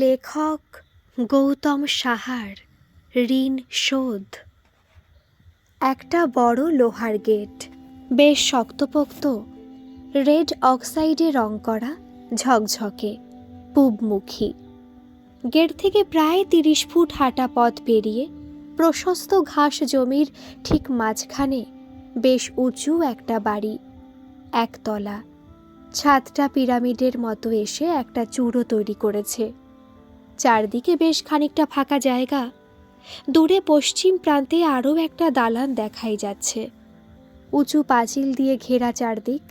লেখক গৌতম সাহার ঋণ শোধ। একটা বড় লোহার গেট, বেশ শক্তপোক্ত, রেড অক্সাইডে রং করা, ঝকঝকে, পূবমুখী। গেট থেকে প্রায় তিরিশ ফুট হাঁটা পথ পেরিয়ে প্রশস্ত ঘাস জমির ঠিক মাঝখানে বেশ উঁচু একটা বাড়ি, একতলা। ছাদটা পিরামিডের মতো এসে একটা চূড়ো তৈরি করেছে। চারদিকে বেশ খানিকটা ফাঁকা জায়গা। দূরে পশ্চিম প্রান্তে আরও একটা দালান দেখাই যাচ্ছে। উঁচু পাঁচিল দিয়ে ঘেরা চারদিক।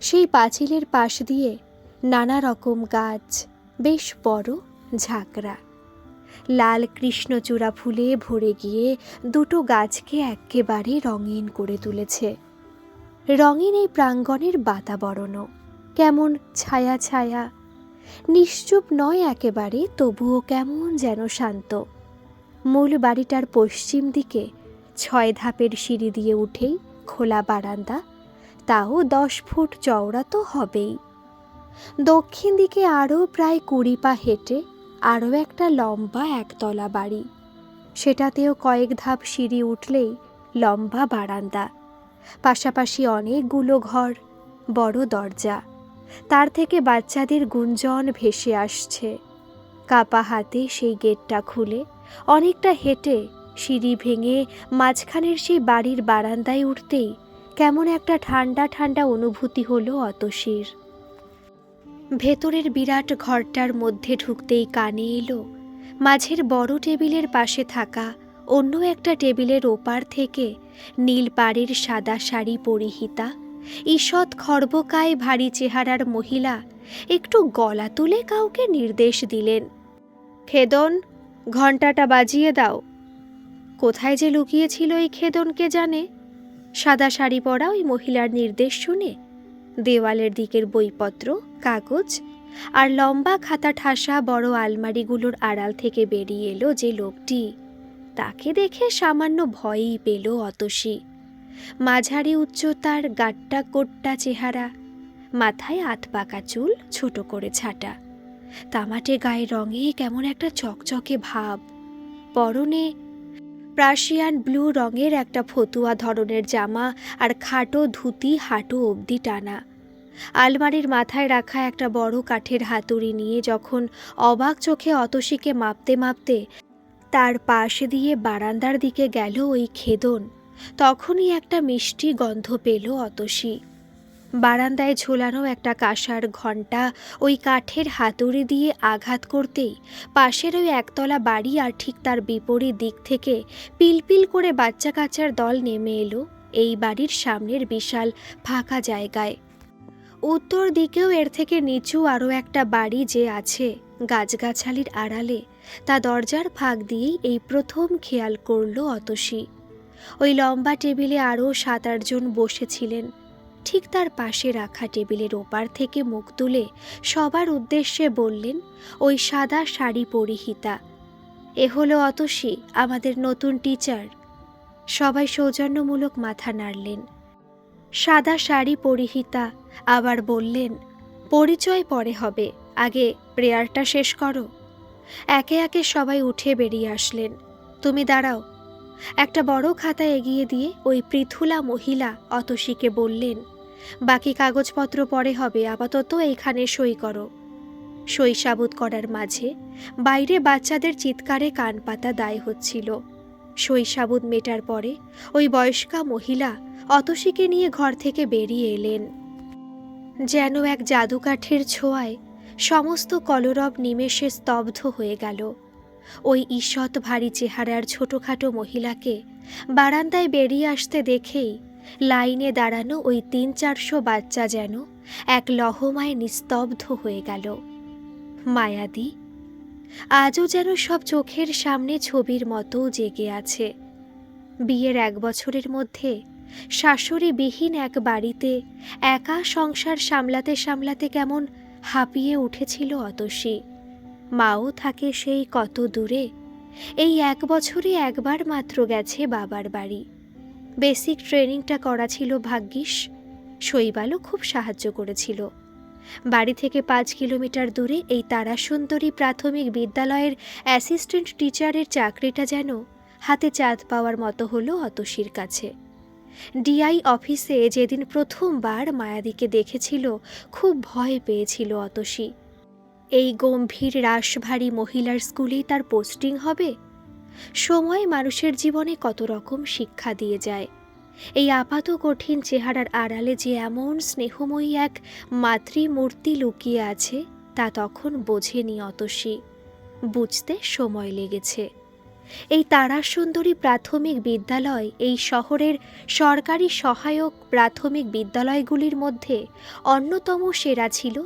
সেই পাঁচিলের পাশ দিয়ে নানা রকম গাছ, বেশ বড় ঝাঁকড়া। লাল কৃষ্ণচূড়া ফুলে ভরে গিয়ে দুটো গাছকে একেবারে রঙিন করে তুলেছে। রঙিন এই প্রাঙ্গণের বাতাবরণও। কেমন ছায়া ছায়া নিশ্চুপ নয় একেবারে, তবুও কেমন যেন শান্ত। মূল বাড়িটার পশ্চিম দিকে ছয় ধাপের সিঁড়ি দিয়ে উঠেই খোলা বারান্দা, তাও দশ ফুট চওড়া তো হবেই। দক্ষিণ দিকে আরও প্রায় কুড়ি পা হেঁটে আরও একটা লম্বা একতলা বাড়ি, সেটাতেও কয়েক ধাপ সিঁড়ি উঠলেই লম্বা বারান্দা, পাশাপাশি অনেকগুলো ঘর, বড় দরজা। তার থেকে বাচ্চাদের গুঞ্জন ভেসে আসছে। কাপা হাতে সেই গেটটা খুলে, অনেকটা হেঁটে সিঁড়ি ভেঙে মাঝখানের সেই বাড়ির বারান্দায় উঠতেই কেমন একটা ঠান্ডা ঠান্ডা অনুভূতি হলো অতসীর। ভেতরের বিরাট ঘরটার মধ্যে ঢুকতেই কানে এলো, মাঝের বড় টেবিলের পাশে থাকা অন্য একটা টেবিলের ওপার থেকে নীল পাড়ের সাদা শাড়ি পরিহিতা ঈষৎ খর্বকায় ভারী চেহারার মহিলা একটু গলা তুলে কাউকে নির্দেশ দিলেন। খেদন, ঘণ্টাটা বাজিয়ে দাও। কোথায় যে লুকিয়েছিল এই খেদনকে জানে? সাদা শাড়ি পরা ওই মহিলার নির্দেশ শুনে দেওয়ালের দিকের বইপত্র, কাগজ আর লম্বা খাতা ঠাসা বড় আলমারিগুলোর আড়াল থেকে বেরিয়ে এলো যে লোকটি। তাকে দেখে সামান্য ভয়ই পেল অতসী। মাঝারি উচ্চতার গাট্টা কোট্টা চেহারা, মাথায় আত পাকা চুল, ছোট করে ছাটা। তামাটে গায়ে রঙে কেমন একটা চকচকে ভাব। পরনে প্রাশিয়ান ব্লু রঙের একটা ফতুয়া ধরনের জামা আর খাটো ধুতি হাঁটু অবধি টানা। আলমারির মাথায় রাখা একটা বড় কাঠের হাতুড়ি নিয়ে যখন অবাক চোখে অতসীকে মাপতে মাপতে তার পাশ দিয়ে বারান্দার দিকে গেল ওই খেদন। তখনই একটা মিষ্টি গন্ধ পেল অতসী। বারান্দায় ঝোলানো একটা কাঁসার ঘণ্টা ওই কাঠের হাতুড়ি দিয়ে আঘাত করতেই পাশের ওই একতলা বাড়ি আর ঠিক তার বিপরীত দিক থেকে পিলপিল করে বাচ্চা কাচার দল নেমে এলো এই বাড়ির সামনের বিশাল ফাঁকা জায়গায়। উত্তর দিকেও এর থেকে নিচু আরও একটা বাড়ি যে আছে গাছগাছালির আড়ালে, তা দরজার ফাঁক দিয়েই এই প্রথম খেয়াল করল অতসী। ওই লম্বা টেবিলে আরও সাত আটজন বসেছিলেন। ঠিক তার পাশে রাখা টেবিলের ওপার থেকে মুখ তুলে সবার উদ্দেশ্যে বললেন, ওই সাদা শাড়ি পরিহিতা এ হলো অতসী, আমাদের নতুন টিচার। সবাই সৌজন্যমূলক মাথা নাড়লেন। সাদা শাড়ি পরিহিতা আবার বললেন, পরিচয় পরে হবে, আগে প্রেয়ারটা শেষ করো। একে একে সবাই উঠে বেরিয়ে আসলেন। তুমি দাঁড়াও একটা বড় খাতা এগিয়ে দিয়ে ওই পৃথুলা মহিলা অতসীকে বললেন, বাকি কাগজপত্র পরে হবে, আপাতত এইখানে সই করো। সই সাবুত করার মাঝে বাইরে বাচ্চাদের চিৎকারে কান পাতা দায় হচ্ছিল। সই সাবুত মেটার পরে ওই বয়স্কা মহিলা অতসীকে নিয়ে ঘর থেকে বেরিয়ে এলেন। যেন এক জাদুকাঠের ছোঁয়ায় সমস্ত কলরব নিমেষে স্তব্ধ হয়ে গেল। ওই ঈষৎ ভারী চেহারার ছোটোখাটো মহিলাকে বারান্দায় বেরিয়ে আসতে দেখেই লাইনে দাঁড়ানো ওই তিন চারশো বাচ্চা যেন এক লহমায় নিস্তব্ধ হয়ে গেল। মায়াদি, আজও যেন সব চোখের সামনে ছবির মতো জেগে আছে। বিয়ের এক বছরের মধ্যে শাশুড়িবিহীন এক বাড়িতে একা সংসার সামলাতে সামলাতে কেমন হাঁপিয়ে উঠেছিল অতসী। মাও থাকে সেই কত দূরে। এই এক বছরে একবার মাত্র গেছে বাবার বাড়ি। বেসিক ট্রেনিংটা করা ছিল ভাগ্যিস, শৈবালও খুব সাহায্য করেছিল। বাড়ি থেকে পাঁচ কিলোমিটার দূরে এই তারাসুন্দরী প্রাথমিক বিদ্যালয়ের অ্যাসিস্ট্যান্ট টিচারের চাকরিটা যেন হাতে চাঁদ পাওয়ার মতো হলো অতসীর কাছে। ডিআই অফিসে যেদিন প্রথমবার মায়াদিকে দেখেছিল, খুব ভয় পেয়েছিল অতসী। এই গম্ভীর রাশভারী মহিলার স্কুলেই তার পোস্টিং হবে? সময় মানুষের জীবনে কত রকম শিক্ষা দিয়ে যায়। এই আপাত কঠিন চেহারার আড়ালে যে এমন স্নেহময়ী এক মাতৃমূর্তি লুকিয়ে আছে, তা তখন বোঝেনি অতসী। বুঝতে সময় লেগেছে। এই তারাসুন্দরী প্রাথমিক বিদ্যালয়, এই শহরের সরকারি সহায়ক প্রাথমিক বিদ্যালয়গুলির মধ্যে অন্যতম সেরা ছিল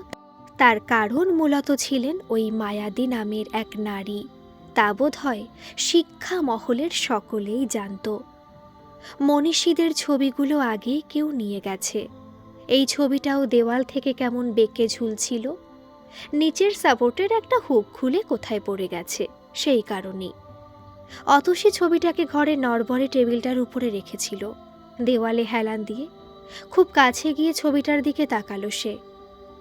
তার কারণ মূলত ছিলেন ওই মায়াদি নামের এক নারী। তা বোধ হয় শিক্ষা মহলের সকলেই জানত। মনীষীদের ছবিগুলো আগে কেউ নিয়ে গেছে। এই ছবিটাও দেওয়াল থেকে কেমন বেঁকে ঝুলছিল? নিচের সাপোর্টের একটা হুক খুলে কোথায় পড়ে গেছে, সেই কারণেই। অতসী ছবিটাকে ঘরে নড়বড়ে টেবিলটার উপরে রেখেছিল। দেওয়ালে হেলান দিয়ে খুব কাছে গিয়ে ছবিটার দিকে তাকালো সে।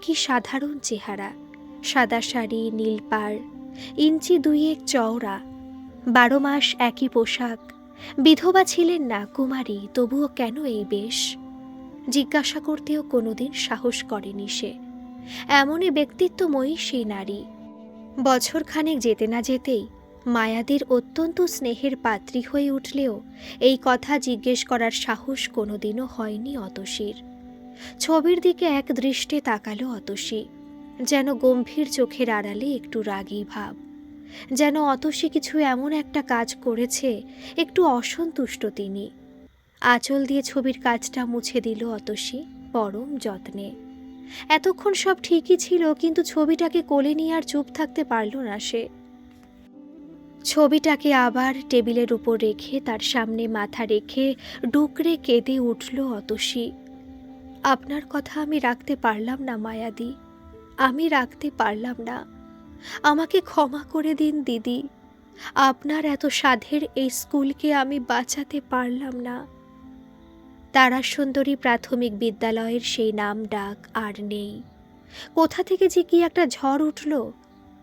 কি সাধারণ চেহারা। সাদা শাড়ি, নীল পাড়, ইঞ্চি দুইয়েক চওড়া, বারো মাস একই পোশাক। বিধবা ছিলেন না কুমারী, তবুও কেন এই বেশ? জিজ্ঞাসা করতেও কোনোদিন সাহস করেনি সে। এমনই ব্যক্তিত্বময়ী সেই নারী। বছরখানেক যেতে না যেতেই মায়াদের অত্যন্ত স্নেহের পাত্রী হয়ে উঠলেও এই কথা জিজ্ঞেস করার সাহস কোনোদিনও হয়নি অতসীর। ছবির দিকে এক দৃষ্টে তাকালো অতসী, যেন গম্ভীর চোখের আড়ালে একটু রাগী ভাব, যেন অতসী কিছু এমন একটা কাজ করেছে, একটু অসন্তুষ্ট তিনি। আঁচল দিয়ে ছবির কাজটা মুছে দিল অতসী, পরম যত্নে। এতক্ষণ সব ঠিকই ছিল, কিন্তু ছবিটাকে কোলে নিয়ে আর চুপ থাকতে পারল না সে। ছবিটাকে আবার টেবিলের উপর রেখে তার সামনে মাথা রেখে ডুকরে কেঁদে উঠল অতসী। আপনার কথা আমি রাখতে পারলাম না, মায়াদি। আমি রাখতে পারলাম না। আমাকে ক্ষমা করে দিন, দিদি। আপনার এত সাধের এই স্কুলকে আমি বাঁচাতে পারলাম না। তারা সুন্দরী প্রাথমিক বিদ্যালয়ের সেই নাম ডাক আর নেই। কোথা থেকে যে কি একটা ঝড় উঠল?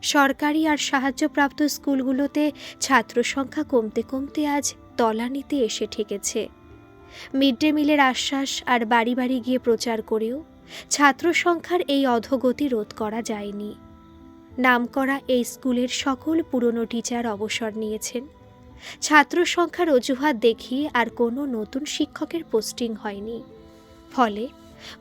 সরকারি আর সাহায্যপ্রাপ্ত স্কুলগুলোতে ছাত্র সংখ্যা কমতে কমতে আজ তলানিতে এসে ঠেকেছে। মিড ডে মিলের আশ্বাস আর বাড়ি বাড়ি গিয়ে প্রচার করেও ছাত্র সংখ্যার এই অধোগতি রোধ করা যায়নি। নামকরা এই স্কুলের সকল পুরনো টিচার অবসর নিয়েছেন। ছাত্র সংখ্যার অজুহাত দেখিয়ে আর কোনো নতুন শিক্ষকের পোস্টিং হয়নি। ফলে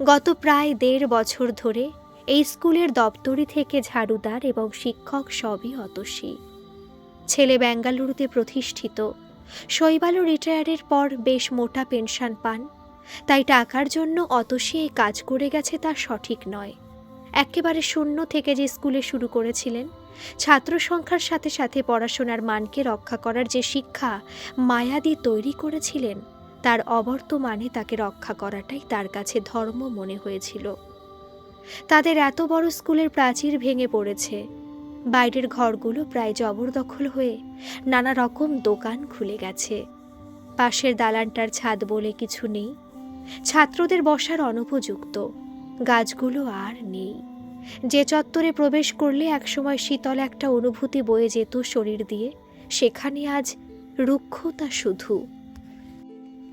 গত প্রায় দেড় বছর ধরে এই স্কুলের দপ্তরি থেকে ঝাড়ুদার এবং শিক্ষক সবই অতসী। ছেলে বেঙ্গালুরুতে প্রতিষ্ঠিত শৈবালু রিটায়ারের পর বেশ মোটা পেনশন পান। তাই টাকার জন্য অত সে কাজ করে গেছে তা সঠিক নয়। একেবারে শূন্য থেকে যে স্কুলে শুরু করেছিলেন, ছাত্র সংখ্যার সাথে সাথে পড়াশোনার মানকে রক্ষা করার যে শিক্ষা মায়াদি তৈরি করেছিলেন, তার অবর্তমানে তাকে রক্ষা করাটাই তার কাছে ধর্ম মনে হয়েছিল। তাদের এত বড় স্কুলের প্রাচীর ভেঙে পড়েছে বাইরের ঘরগুলো প্রায় জবরদখল হয়ে নানা রকম দোকান খুলে গেছে। পাশের দালানটার ছাদ বলে কিছু নেই। ছাত্রদের বসার অনুপযুক্ত। গাছগুলো আর নেই। যে চত্বরে প্রবেশ করলে একসময় শীতল একটা অনুভূতি বয়ে যেত শরীর দিয়ে, সেখানে আজ রুক্ষতা শুধু।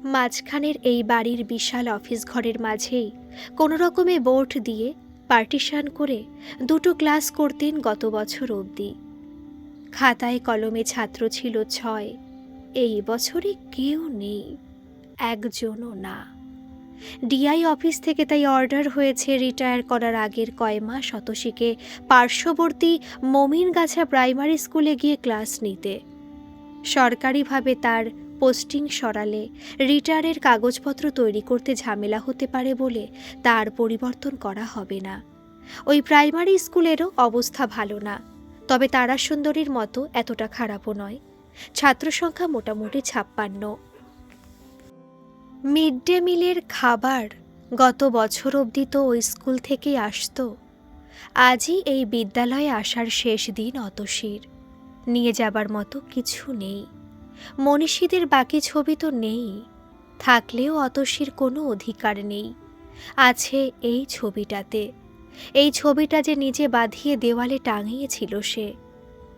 মাঝখানের এই বাড়ির বিশাল অফিস ঘরের মাঝেই কোনো রকমে বোর্ড দিয়ে পার্টিশন করে দুটো ক্লাস করতেন গত বছর অবধি। খাতায় কলমে ছাত্র ছিল ছয়। এই বছরে কেউ নেই, একজনও না। ডিআই অফিস থেকে তাই অর্ডার হয়েছে রিটায়ার করার আগের কয় মাস শতশীকে পার্শ্ববর্তী মমিনগাছা প্রাইমারি স্কুলে গিয়ে ক্লাস নিতে। সরকারিভাবে তার পোস্টিং সরালে। রিটায়ারের কাগজপত্র তৈরি করতে ঝামেলা হতে পারে বলে তার পরিবর্তন করা হবে না। ওই প্রাইমারি স্কুলেরও অবস্থা ভালো না। তবে তারা সুন্দরীর মতো এতটা খারাপও নয়। ছাত্র সংখ্যা মোটামুটি ছাপ্পান্ন। মিড ডে মিলের খাবার গত বছর অবধি তো ওই স্কুল থেকেই আসতো। আজই এই বিদ্যালয়ে আসার শেষ দিন অতসীর। নিয়ে যাবার মতো কিছু নেই। মনীষীদের বাকি ছবি তো নেই। থাকলেও অতসীর কোনো অধিকার নেই। আছে এই ছবিটাতে। এই ছবিটা যে নিজে বাঁধিয়ে দেওয়ালে টাঙিয়েছিল সে।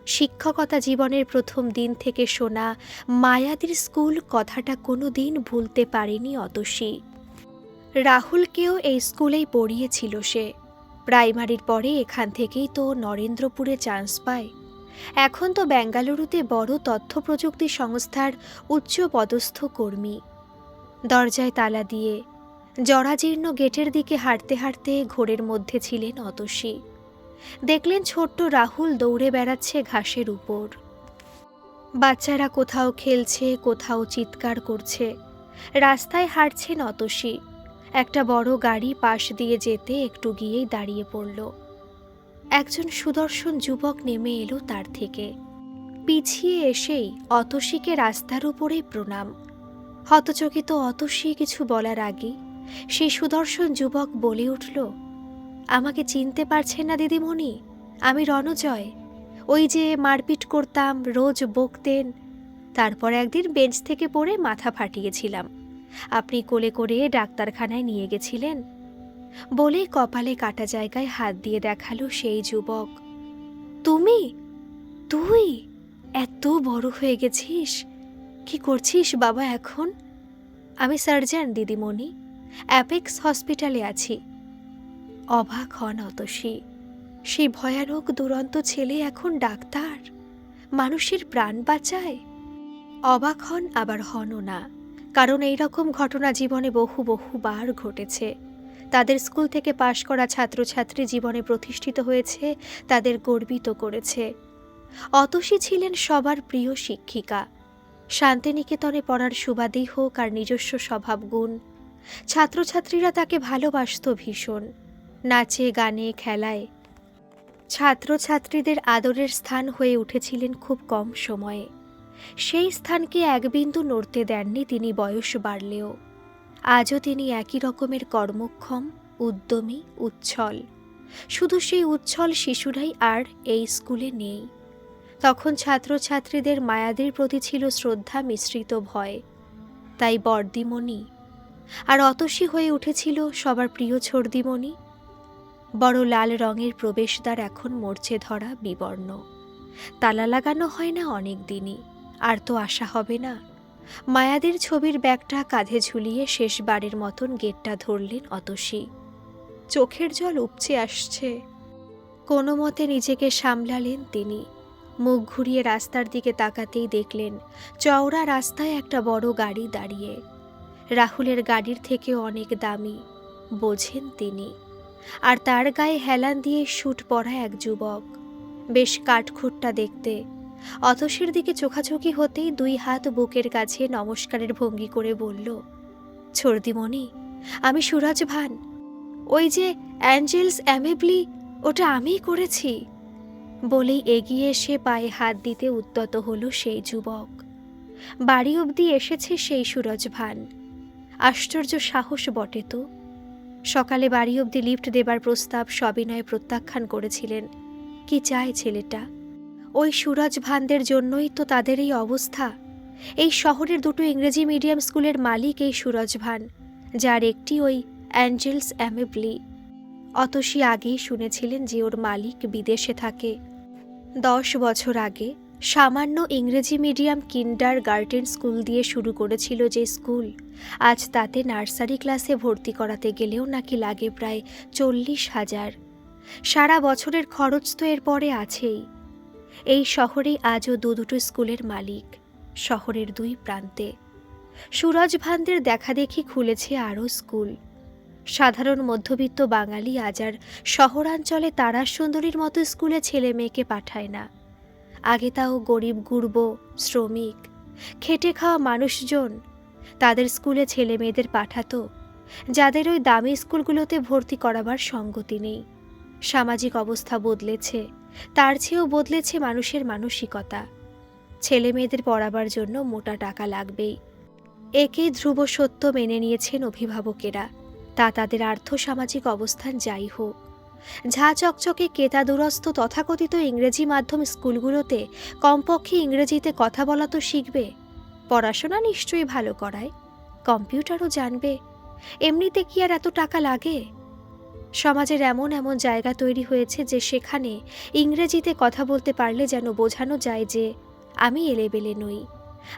শিক্ষকতা জীবনের প্রথম দিন থেকে শোনা মায়াদির স্কুল কথাটা কোনো দিন ভুলতে পারেনি অতসী। রাহুলকেও এই স্কুলেই পড়িয়েছিল সে। প্রাইমারির পরে এখান থেকেই তো নরেন্দ্রপুরে চান্স পায়। এখন তো বেঙ্গালুরুতে বড় তথ্য প্রযুক্তি সংস্থার উচ্চ পদস্থ কর্মী। দরজায় তালা দিয়ে জরাজীর্ণ গেটের দিকে হাঁটতে হাঁটতে ঘোরের মধ্যে ছিলেন অতসী। দেখলেন ছোট্ট রাহুল দৌড়ে বেড়াচ্ছে ঘাসের উপর। বাচ্চারা কোথাও খেলছে, কোথাও চিৎকার করছে। রাস্তায় হাঁটছেন অতসী। একটা বড় গাড়ি পাশ দিয়ে যেতে একটু গিয়েই দাঁড়িয়ে পড়ল। একজন সুদর্শন যুবক নেমে এলো তার থেকে। পিছিয়ে এসেই অতসীকে রাস্তার উপরেই প্রণাম। হতচকিত অতসী কিছু বলার আগে সেই সুদর্শন যুবক বলে উঠল, আমাকে চিনতে পারছেন না দিদিমণি? আমি রণজয়। ওই যে মারপিট করতাম, রোজ বকতেন। তারপর একদিন বেঞ্চ থেকে পড়ে মাথা ফাটিয়েছিলাম। আপনি কোলে করে ডাক্তারখানায় নিয়ে গেছিলেন। বলেই কপালে কাটা জায়গায় হাত দিয়ে দেখাল সেই যুবক। তুমি? তুই? এত বড় হয়ে গেছিস? কি করছিস বাবা এখন? আমি সার্জন, দিদিমণি। অ্যাপেক্স হসপিটালে আছি। অবাক হন অতসী। সেই ভয়ানক দুরন্ত ছেলে এখন ডাক্তার। মানুষের প্রাণ বাঁচায়। অবাক হন আবার হনও না। কারণ এই রকম ঘটনা জীবনে বহু বহুবার ঘটেছে। তাদের স্কুল থেকে পাশ করা ছাত্রছাত্রী জীবনে প্রতিষ্ঠিত হয়েছে, তাদের গর্বিত করেছে। অতসী ছিলেন সবার প্রিয় শিক্ষিকা। শান্তিনিকেতনে পড়ার সুবাদেই হোক আর নিজস্ব স্বভাবগুণ। ছাত্রছাত্রীরা তাকে ভালোবাসত ভীষণ। নাচে, গানে, খেলায়। ছাত্রছাত্রীদের আদরের স্থান হয়ে উঠেছিলেন খুব কম সময়ে। সেই স্থানকে একবিন্দু নড়তে দেননি তিনি বয়স বাড়লেও। আজও তিনি একই রকমের কর্মক্ষম, উদ্যমী, উচ্ছল। শুধু সেই উচ্ছল শিশুরাই আর এই স্কুলে নেই। তখন ছাত্রছাত্রীদের মায়াদের প্রতি ছিল শ্রদ্ধা মিশ্রিত ভয়। তাই বর্দিমণি, আর অতসী হয়ে উঠেছিল সবার প্রিয় ছর্দিমণি বড় লাল রঙের প্রবেশদ্বার এখন মরছে ধরা বিবর্ণ। তালা লাগানো হয় না অনেক দিনই, আর তো আশা হবে না। মায়াদের ছবির ব্যাগটা কাঁধে ঝুলিয়ে শেষবারের মতন গেটটা ধরলেন অতসী। চোখের জল উপচে আসছে। কোনো মতে নিজেকে সামলালেন তিনি। মুখ ঘুরিয়ে রাস্তার দিকে তাকাতেই দেখলেন, চওড়া রাস্তায় একটা বড় গাড়ি দাঁড়িয়ে। রাহুলের গাড়ির থেকে অনেক দামি, বোঝেন তিনি। আর তার গায়ে হেলান দিয়ে শুট পরা এক যুবক। বেশ কাঠখুট্টা দেখতে। অতসীর দিকে চোখাচোখি হতেই দুই হাত বুকের কাছে নমস্কারের ভঙ্গি করে বলল, ছর্দিমণি, আমি সুরজ ভান। ওই যে অ্যাঞ্জেলস অ্যামেবলি, ওটা আমিই করেছি। বলেই এগিয়ে এসে পায়ে হাত দিতে উদ্যত হলো সেই যুবক। বাড়ি অবধি এসেছে সেই সুরজ ভান। আশ্চর্য সাহস বটে তো। সকালে বাড়ি অবধি লিফট দেবার প্রস্তাব সবিনয়ে প্রত্যাখ্যান করেছিলেন। কি চায় ছেলেটা? ওই সুরজ ভানদের জন্যই তো তাদের এই অবস্থা। এই শহরের দুটো ইংরেজি মিডিয়াম স্কুলের মালিক এই সুরজ ভান, যার একটি ওই অ্যাঞ্জেলস অ্যামেবলি। অতসী আগেই শুনেছিলেন যে ওর মালিক বিদেশে থাকে। দশ বছর আগে সামান্য ইংরেজি মিডিয়াম কিন্ডার গার্ডেন স্কুল দিয়ে শুরু করেছিল যে স্কুল, আজ তাতে নার্সারি ক্লাসে ভর্তি করাতে গেলেও নাকি লাগে প্রায় চল্লিশ হাজার। সারা বছরের খরচ তো এর পরে আছেই। এই শহরেই আজও দু দুটো স্কুলের মালিক, শহরের দুই প্রান্তে। সুরজ ভানদের দেখাদেখি খুলেছে আরও স্কুল। সাধারণ মধ্যবিত্ত বাঙালি আজ আর শহরাঞ্চলে তারা সুন্দরীর মতো স্কুলে ছেলে মেয়েকে পাঠায় না। আগে তাও গরিব, গুরব, শ্রমিক, খেটে খাওয়া মানুষজন তাদের স্কুলে ছেলে মেয়েদের পাঠাতো, যাদের ওই দামি স্কুলগুলোতে ভর্তি করাবার সঙ্গতি নেই। সামাজিক অবস্থা বদলেছে। তার চেয়েও বদলেছে মানুষের মানসিকতা। ছেলে মেয়েদের পড়াবার জন্য মোটা টাকা লাগবেই। একে ধ্রুব সত্য মেনে নিয়েছেন অভিভাবকেরা। তা তাদের আর্থসামাজিক অবস্থান যাই হোক। ঝা চকচকে কেতাদুরস্ত তথাকথিত ইংরেজি মাধ্যম স্কুলগুলোতে কমপক্ষে ইংরেজিতে কথা বলা তো শিখবে। পড়াশোনা নিশ্চয়ই ভালো করায়। কম্পিউটারও জানবে। এমনিতে কি আর এত টাকা লাগে? সমাজের এমন এমন জায়গা তৈরি হয়েছে যে সেখানে ইংরেজিতে কথা বলতে পারলে যেন বোঝানো যায় যে আমি এলেবেলে নই।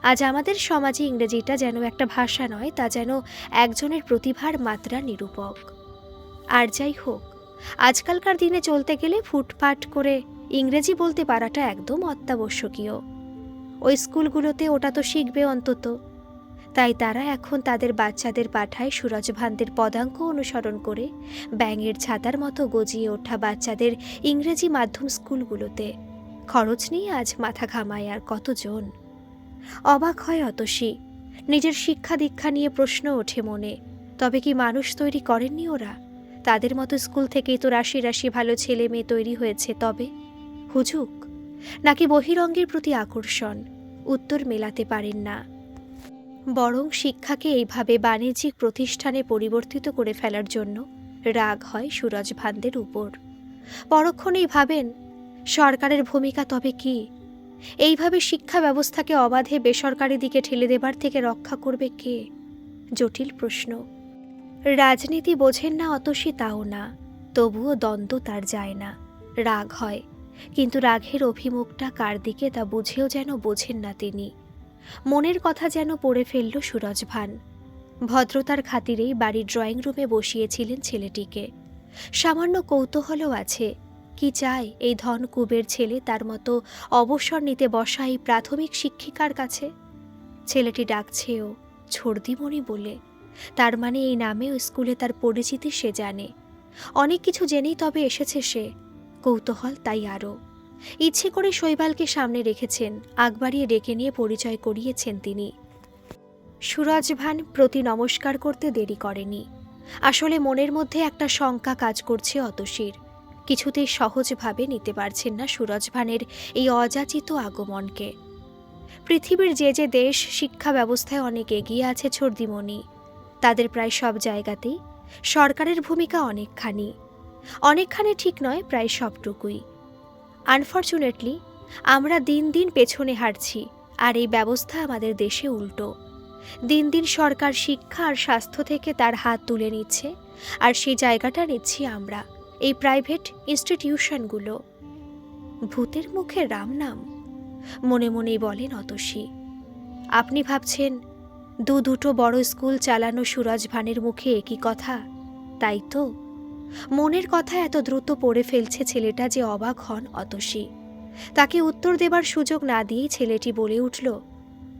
আজ আমাদের সমাজে ইংরেজিটা যেন একটা ভাষা নয়, তা যেন একজনের প্রতিভার মাত্রা নিরূপক। আর যাই হোক, আজকালকার দিনে চলতে গেলে ফুটপাট করে ইংরেজি বলতে পারাটা একদম অত্যাবশ্যকীয়। ওই স্কুলগুলোতে ওটা তো শিখবে অন্তত। তাই তারা এখন তাদের বাচ্চাদের পাঠায় সুরজ ভানদের পদাঙ্ক অনুসরণ করে ব্যাঙের ছাতার মতো গজিয়ে ওঠা বাচ্চাদের ইংরেজি মাধ্যম স্কুলগুলোতে। খরচ নিয়ে আজ মাথা ঘামায় আর কতজন। অবাক হয় অতসী। নিজের শিক্ষা দীক্ষা নিয়ে প্রশ্ন ওঠে মনে। তবে কি মানুষ তৈরি করেননি ওরা? তাদের মতো স্কুল থেকেই তো রাশি রাশি ভালো ছেলে মেয়ে তৈরি হয়েছে তবে। হুজুক, নাকি বহিরঙ্গের প্রতি আকর্ষণ? উত্তর মেলাতে পারেন না। বরং শিক্ষাকে এইভাবে বাণিজ্যিক প্রতিষ্ঠানে পরিবর্তিত করে ফেলার জন্য রাগ হয় সুরজ ভানদের উপর। পরক্ষণেই ভাবেন, সরকারের ভূমিকা তবে কি? এইভাবে শিক্ষা ব্যবস্থাকে অবাধে বেসরকারি দিকে ঠেলে দেবার থেকে রক্ষা করবে কে? জটিল প্রশ্ন। রাজনীতি বোঝেন না অতসী তাও না, তবুও দ্বন্দ্ব তার যায় না। রাগ হয়, কিন্তু রাগের অভিমুখটা কার দিকে তা বুঝেও যেন বোঝেন না তিনি। মনের কথা যেন পড়ে ফেলল সুরজ ভান। ভদ্রতার খাতিরেই বাড়ির ড্রয়িং রুমে বসিয়েছিলেন ছেলেটিকে। সামান্য কৌতূহলও আছে, কি চায় এই ধন কুবের ছেলে তার মতো অবসর নিতে বসা এই প্রাথমিক শিক্ষিকার কাছে? ছেলেটি ডাকছেও ছর্দিমণি বলে, তার মানে এই নামেও স্কুলে তার পরিচিতি সে জানে। অনেক কিছু জেনেই তবে এসেছে সে, কৌতূহল তাই আরও। ইচ্ছে করে শৈবালকে সামনে রেখেছেন, আগ বাড়িয়ে ডেকে নিয়ে পরিচয় করিয়েছেন তিনি। সুরজ ভান প্রতি নমস্কার করতে দেরি করেনি। আসলে মনের মধ্যে একটা শঙ্কা কাজ করছে অতসীর। কিছুতেই সহজভাবে নিতে পারছেন না সুরজ ভানের এই অযাচিত আগমনকে। পৃথিবীর যে যে দেশ শিক্ষা ব্যবস্থায় অনেক এগিয়ে আছে ছর্দিমণি, তাদের প্রায় সব জায়গাতেই সরকারের ভূমিকা অনেকখানি। অনেকখানি ঠিক নয়, প্রায় সবটুকুই। আনফর্চুনেটলি, আমরা দিন দিন পেছনে হাঁটছি আর এই ব্যবস্থা আমাদের দেশে উল্টো। দিন দিন সরকার শিক্ষা আর স্বাস্থ্য থেকে তার হাত তুলে নিচ্ছে আর সেই জায়গাটা নিচ্ছি আমরা, এই প্রাইভেট ইনস্টিটিউশনগুলো। ভূতের মুখে রাম নাম, মনে মনেই বলেন অতসী। আপনি ভাবছেন, দু দুটো বড় স্কুল চালানো সুরজ ভানের মুখে একই কথা? তাই তো? মনের কথা এত দ্রুত পড়ে ফেলছে ছেলেটা যে অবাক হন অতসী। তাকে উত্তর দেবার সুযোগ না দিয়েই ছেলেটি বলে উঠল,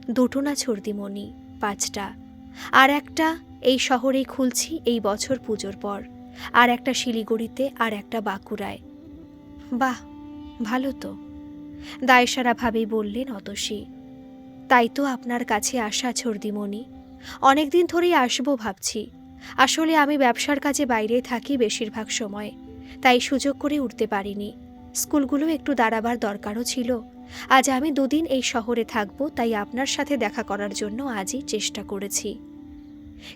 দুটো না ছর্দিমণি, পাঁচটা। আর একটা এই শহরেই খুলছি এই বছর পুজোর পর, আর একটা শিলিগুড়িতে, আর একটা বাঁকুড়ায়। বাহ, ভালো তো। দায়সারাভাবেই বললেন অতসী। তাই তো আপনার কাছে আসা ছর্দিমণি। অনেকদিন ধরেই আসব ভাবছি। আসলে আমি ব্যবসার কাজে বাইরে থাকি বেশিরভাগ সময়, তাই সুযোগ করে উঠতে পারিনি। স্কুলগুলো একটু দাঁড়াবার দরকারও ছিল। আজ আমি দুদিন এই শহরে থাকব, তাই আপনার সাথে দেখা করার জন্য আজই চেষ্টা করেছি।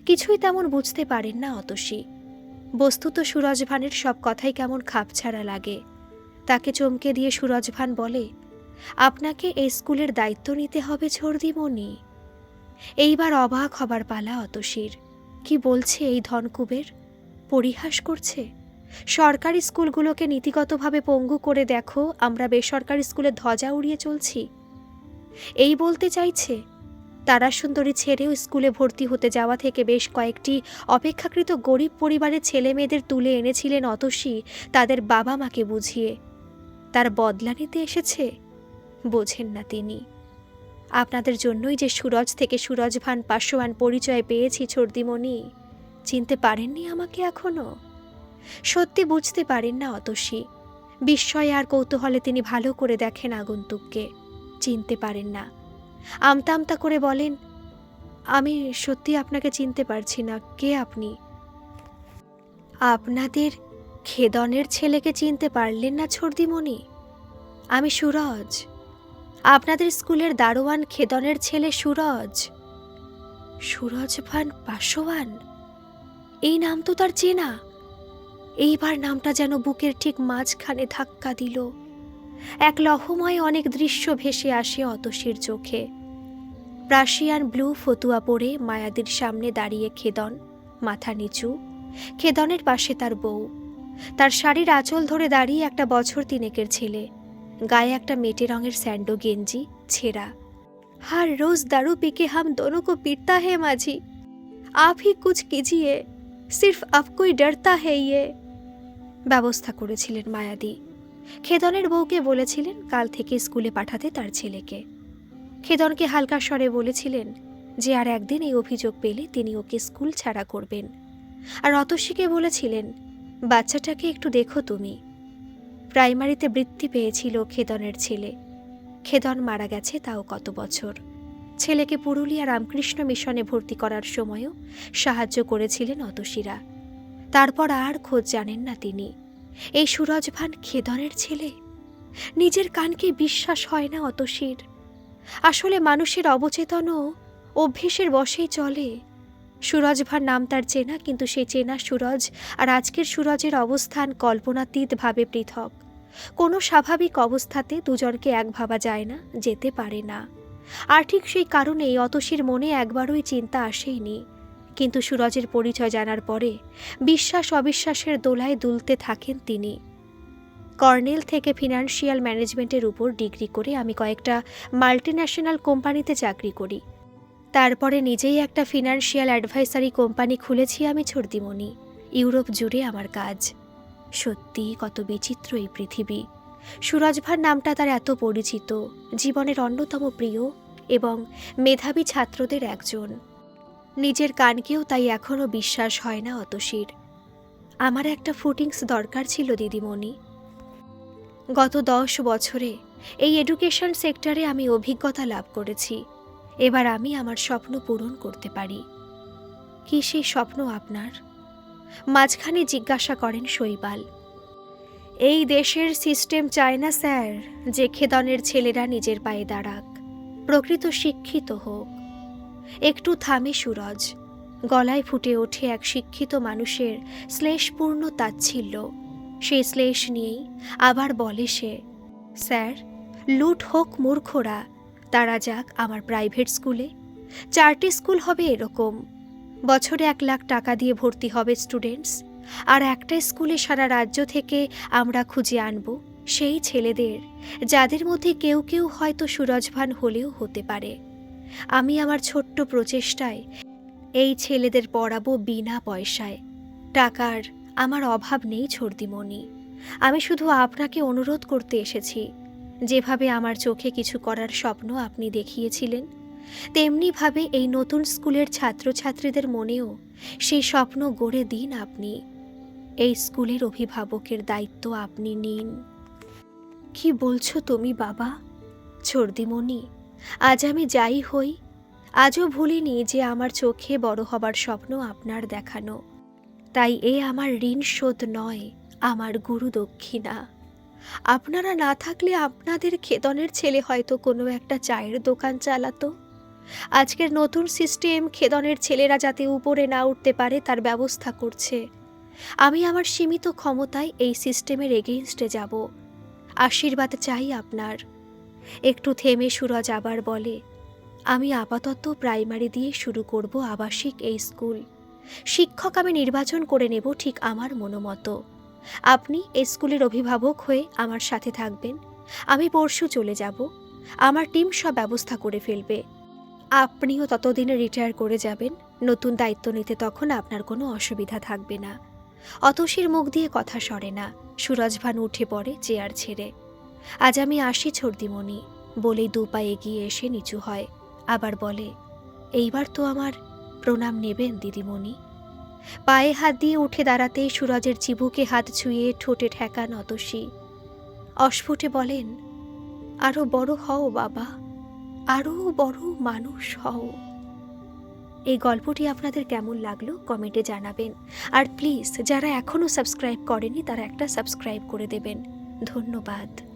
কিছুই তেমন বুঝতে পারেন না অতসী। বস্তুত সুরজ ভানের সব কথাই কেমন খাপছাড়া লাগে। তাকে চমকে দিয়ে সুরজ ভান বলে, আপনাকে এই স্কুলের দায়িত্ব নিতে হবে ছর্দিমণি এইবার অবাক হবার পালা অতসীর। কি বলছে এই ধনকুবের? পরিহাস করছে? সরকারি স্কুলগুলোকে নীতিগতভাবে পঙ্গু করে দেখো, আমরা বেসরকারি স্কুলে ধ্বজা উড়িয়ে চলছি। এই বলতে চাইছে? তারা সুন্দরী ছেড়েও স্কুলে ভর্তি হতে যাওয়া থেকে বেশ কয়েকটি অপেক্ষাকৃত গরিব পরিবারের ছেলে মেয়েদের তুলে এনেছিলেন অতসী, তাদের বাবা মাকে বুঝিয়ে। তার বদলা নিতে এসেছে? বোঝেন না তিনি। আপনাদের জন্যই যে সুরজ থেকে সুরজ ভান পরিচয় পেয়েছি, ছর্দিমণি। চিনতে পারেননি আমাকে এখনও? সত্যি বুঝতে পারেন না, অতসী। বিস্ময়ে আর কৌতূহলে তিনি ভালো করে দেখেন আগন্তুককে। চিনতে পারেন না। আমতা আমতা করে বলেন, আমি সত্যি আপনাকে চিনতে পারছি না, কে আপনি? আপনাদের খেদনের ছেলেকে চিনতে পারলেন না, ছর্দিমণি? আমি সুরজ। আপনাদের স্কুলের দারোয়ান খেদনের ছেলে সুরজ। সুরজ ভান পাশোয়ান এই নাম তো তার চেনা। এইবার নামটা যেন বুকের ঠিক মাঝখানে ধাক্কা দিল। এক লহময় অনেক দৃশ্য ভেসে আসে অতসীর চোখে। প্রাশিয়ান ব্লু ফতুয়া পরে মায়াদির সামনে দাঁড়িয়ে খেদন, মাথা নিচু। খেদনের পাশে তার বউ। তার শাড়ির আঁচল ধরে দাঁড়িয়ে একটা বছর তিনেকের ছেলে। গায়ে একটা মেটে রঙের স্যান্ডো গেঞ্জি ছেঁড়া हर रोज दारू पी के हम दोनों को पीटता है माझी आप ही कुछ कीजिए सिर्फ अब कोई डरता है ये ব্যবস্থা করেছিলেন মায়াদি খেদনের বউকে বলেছিলেন কাল থেকে স্কুলে পাঠাতে তার ছেলেকে খেদনকে হালকা স্বরে বলেছিলেন যে আর একদিন এই অভিযোগ পেলে তিনি ওকে স্কুল ছাড়া করবেন আর অতসীকে বলেছিলেন বাচ্চাটাকে একটু দেখো তুমি প্রাইমারিতে বৃত্তি পেয়েছিল খেদনের ছেলে। খেদন মারা গেছে তাও কত বছর। ছেলেকে পুরুলিয়া রামকৃষ্ণ মিশনে ভর্তি করার সময়ও সাহায্য করেছিলেন অতসীরা। তারপর আর খোঁজ জানেন না তিনি। এই সুরজ ভান খেদনের ছেলে? নিজের কানকে বিশ্বাস হয় না অতসীর। আসলে মানুষের অবচেতনও অভ্যেসের বশেই চলে। সুরজ ভান নাম তার চেনা, কিন্তু সেই চেনা সুরজ আর আজকের সুরজের অবস্থান কল্পনাতীতভাবে পৃথক। কোনো স্বাভাবিক অবস্থাতে দুজনকে এক ভাবা যায় না, যেতে পারে না। আর ঠিক সেই কারণেই অতসীর মনে একবারই চিন্তা আসেইনি। কিন্তু সুরজের পরিচয় জানার পরে বিশ্বাস অবিশ্বাসের দোলায় দুলতে থাকেন তিনি। কর্নেল থেকে ফিনান্সিয়াল ম্যানেজমেন্টের উপর ডিগ্রি করে আমি কয়েকটা মাল্টিন্যাশনাল কোম্পানিতে চাকরি করি। তারপরে নিজেই একটা ফিনান্সিয়াল অ্যাডভাইসারি কোম্পানি খুলেছি আমি ছর্দিমণি। ইউরোপ জুড়ে আমার কাজ। সত্যি কত বিচিত্র এই পৃথিবী। সুরজভার নামটা তার এত পরিচিত, জীবনের অন্যতম প্রিয় এবং মেধাবী ছাত্রদের একজন। নিজের কানকেও তাই এখনও বিশ্বাস হয় না অতসীর। আমার একটা ফুটিংস দরকার ছিল, দিদিমণি। গত দশ বছরে এই এডুকেশন সেক্টরে আমি অভিজ্ঞতা লাভ করেছি। এবার আমি আমার স্বপ্ন পূরণ করতে পারি। কি সেই স্বপ্ন আপনার? মাঝখানে জিজ্ঞাসা করেন শৈবাল। এই দেশের সিস্টেম চায় না, স্যার, যে খেদনের ছেলেরা নিজের পায়ে দাঁড়াক। প্রকৃত শিক্ষিত হোক। একটু থামে সুরজ। গলায় ফুটে ওঠে এক শিক্ষিত মানুষের শ্লেষপূর্ণ তাচ্ছিল্য। সেই শ্লেষ নিয়েই আবার বলে সে, স্যার, লুট হোক মূর্খরা। তারা যাক আমার প্রাইভেট স্কুলে। চারটি স্কুল হবে এরকম। বছরে এক লাখ টাকা দিয়ে ভর্তি হবে স্টুডেন্টস আর একটা স্কুলে সারা রাজ্য থেকে আমরা খুঁজে আনব সেই ছেলেদের, যাদের মধ্যে কেউ কেউ হয়তো সুরজভান হলেও হতে পারে। আমি আমার ছোট্ট প্রচেষ্টায় এই ছেলেদের পড়াবো বিনা পয়সায়। টাকার আমার অভাব নেই ছর্দিমণি। আমি শুধু আপনাকে অনুরোধ করতে এসেছি, যেভাবে আমার চোখে কিছু করার স্বপ্ন আপনি দেখিয়েছিলেন। তেমনিভাবে এই নতুন স্কুলের ছাত্রছাত্রীদের মনেও সেই স্বপ্ন গড়ে দিন আপনি। এই স্কুলের অভিভাবকের দায়িত্ব আপনি নিন। কি বলছো তুমি, বাবা? ছর্দিমণি আজ আমি যাই হই, আজও ভুলিনি যে আমার চোখে বড় হবার স্বপ্ন আপনার দেখানো। তাই এ আমার ঋণ শোধ নয়, আমার গুরু দক্ষিণা। আপনারা না থাকলে আপনাদের খেতনের ছেলে হয়তো কোনো একটা চায়ের দোকান চালাতো। আজকের নতুন সিস্টেম খেদনের ছেলেরা যাতে উপরে না উঠতে পারে তার ব্যবস্থা করছে। আমি আমার সীমিত ক্ষমতায় এই সিস্টেমের এগেইনস্টে যাব। আশীর্বাদ চাই আপনার। একটু থেমে সুরজ আবার বলে, আমি আপাতত প্রাইমারি দিয়ে শুরু করব আবাসিক এই স্কুল। শিক্ষক আমি নির্বাচন করে নেব ঠিক আমার মনোমতো। আপনি এই স্কুলের অভিভাবক হয়ে আমার সাথে থাকবেন। আমি পরশু চলে যাব। আমার টিম সব ব্যবস্থা করে ফেলবে। আপনিও ততদিনে রিটায়ার করে যাবেন, নতুন দায়িত্ব নিতে তখন আপনার কোনো অসুবিধা থাকবে না। অতসীর মুখ দিয়ে কথা সরে না, সুরজ সুরজভান উঠে পড়ে চেয়ার ছেড়ে। আজ আমি আসি ছর্দিমণি, বলেই দু পা এগিয়ে এসে নিচু হয়, আবার বলে, এইবার তো আমার প্রণাম নেবেন, দিদিমণি। পায়ে হাত দিয়ে উঠে দাঁড়াতেই সুরজের চিবুকে হাত ছুঁয়ে ঠোঁটে ঠেকান অতসী। অস্ফুটে বলেন আরও বড় হও বাবা। আরও বড় মানুষ হও। এই গল্পটি আপনাদের কেমন লাগল কমেন্টে জানাবেন। আর প্লিজ, যারা এখনও সাবস্ক্রাইব করেনি তারা একটা সাবস্ক্রাইব করে দেবেন। ধন্যবাদ।